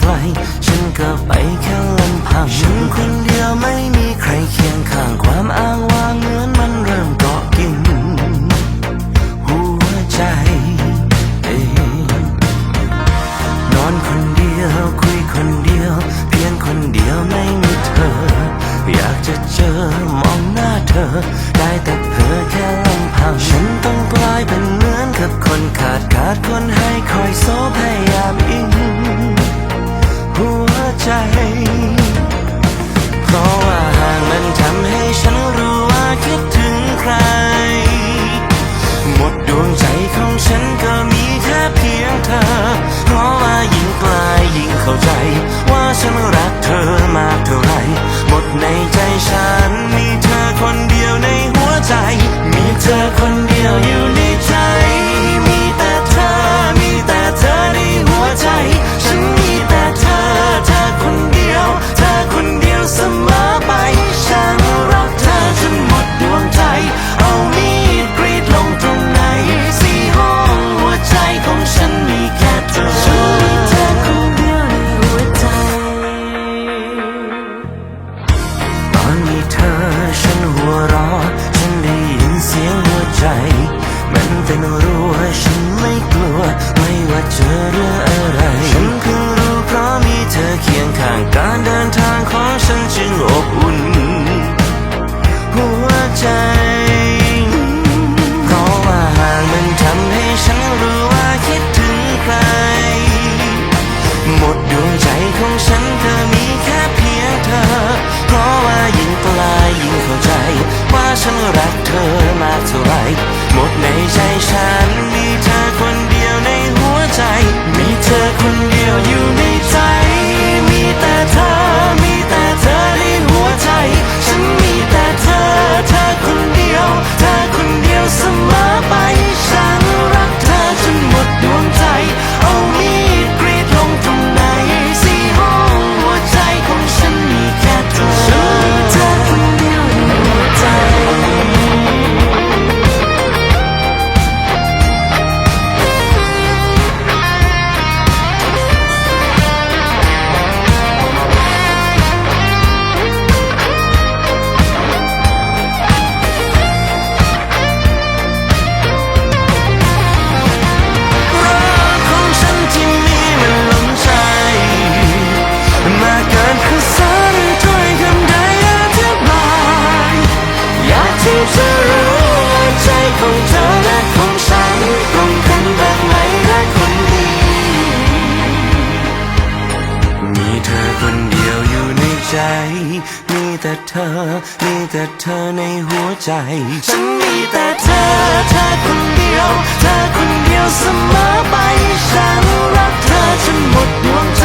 ไกล ฉันก็ไปแค่ลำพังฉันคนเดียวไม่มีใครเคียงข้างความอ้างว้างเหมือนมันเริ่มเกาะกิน หัวใจนอนคนเดียวคุยคนเดียว เพียงคนเดียวไม่มีเธอ อยากจะเจอมองหน้าเธอ ได้แต่เธอ มันเป็นรั้ว่าฉันไม่กลัว ไม่ว่าเจอเรื่องอะไร ฉันเพิ่งรู้เพราะมีเธอเคียงข้างการเดินทางของฉันจึงอบอุ่น หัวใจ เพราะว่าห่างมันทำให้ฉันรู้ว่าคิดถึงใคร หมดดวงใจของฉันเธอมีแค่เพียงเธอ เพราะว่ายิ่งไกลยิ่งเข้าใจ ว่าฉันรักเธอมากเท่าไร หมดในใจฉัน มีเธอคนเดียวในหัวใจ มีเธอคนเดียวอยู่ใน ของเธอและของฉันตรงกันบ้างไหมรักคนดีมีเธอคนเดียวอยู่ในใจ มีแต่เธอ มีแต่เธอในหัวใจ ฉันมีแต่เธอ เธอคนเดียว เธอคนเดียวเสมอไป ฉันรักเธอจนหมดดวงใจ